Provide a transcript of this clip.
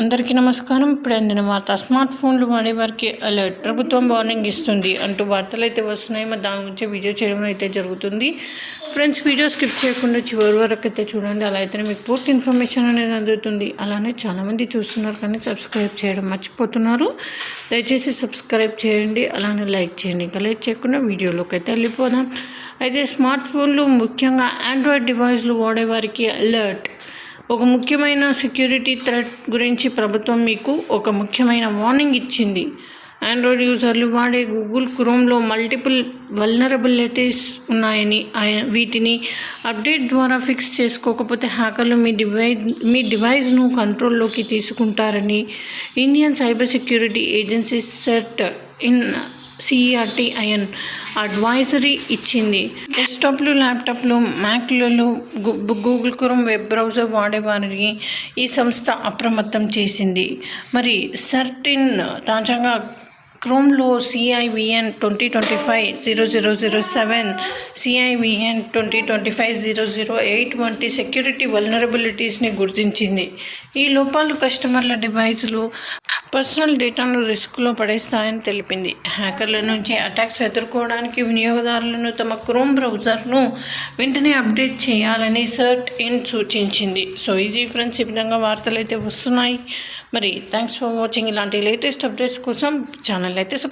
అందరికీ నమస్కారం. ఇప్పుడు అందిన వార్త స్మార్ట్ ఫోన్లు వాడేవారికి అలర్ట్. ప్రభుత్వం వార్నింగ్ ఇస్తుంది అంటూ వార్తలు అయితే వస్తున్నాయి. మరి దాని గురించి వీడియో చేయడం అయితే జరుగుతుంది. ఫ్రెండ్స్ వీడియో స్కిప్ చేయకుండా చివరి వరకు అయితే చూడండి. అలా అయితే మీకు పూర్తి ఇన్ఫర్మేషన్ అనేది అందుతుంది. అలానే చాలామంది చూస్తున్నారు కానీ సబ్స్క్రైబ్ చేయడం మర్చిపోతున్నారు. దయచేసి సబ్స్క్రైబ్ చేయండి. అలానే లైక్ చేయండి. ఇంకా లైక్ చేయకుండా వీడియోలోకి అయితే వెళ్ళిపోదాం. అయితే స్మార్ట్ ఫోన్లు ముఖ్యంగా ఆండ్రాయిడ్ డివైస్లు వాడేవారికి అలర్ట్. ఒక ముఖ్యమైన సెక్యూరిటీ థ్రెట్ గురించి ప్రభుత్వం మీకు ఒక ముఖ్యమైన వార్నింగ్ ఇచ్చింది. ఆండ్రాయిడ్ యూజర్లు వాడే గూగుల్ క్రోమ్లో మల్టిపుల్ వల్నరబిలిటీస్ ఉన్నాయని ఆయన వీటిని అప్డేట్ ద్వారా ఫిక్స్ చేసుకోకపోతే హ్యాకర్లు మీ డివైజ్ మీ డివైస్ను కంట్రోల్లోకి తీసుకుంటారని Indian cyber security agency CERT In CERT In advisory ఇచ్చింది. డెస్క్టాప్లు ల్యాప్టాప్లు మ్యాక్లలో గూగుల్ క్రోమ్ వెబ్ బ్రౌజర్ వాడేవారిని ఈ సంస్థ అప్రమత్తం చేసింది. మరి సర్టిన్ తాజాగా క్రోమ్లో CIVN twenty twenty five zero zero zero seven CIVN twenty twenty five zero zero eight వంటి సెక్యూరిటీ వల్నరబిలిటీస్ని గుర్తించింది. ఈ లోపాలు కస్టమర్ల డివైస్లు పర్సనల్ డేటాను రిస్క్లో పడేస్తాయని తెలిపింది. హ్యాకర్ల నుంచి అటాక్స్ ఎదుర్కోవడానికి వినియోగదారులను తమ క్రోమ్ బ్రౌజర్ను వెంటనే అప్డేట్ చేయాలని సర్ట్ ఇన్ సూచించింది. సో ఇది ఫ్రెండ్స్ ఈ విధంగా వార్తలు అయితే వస్తున్నాయి. మరి థ్యాంక్స్ ఫర్ వాచింగ్. ఇలాంటి లేటెస్ట్ అప్డేట్స్ కోసం ఛానల్ అయితే సబ్స్క్రైబ్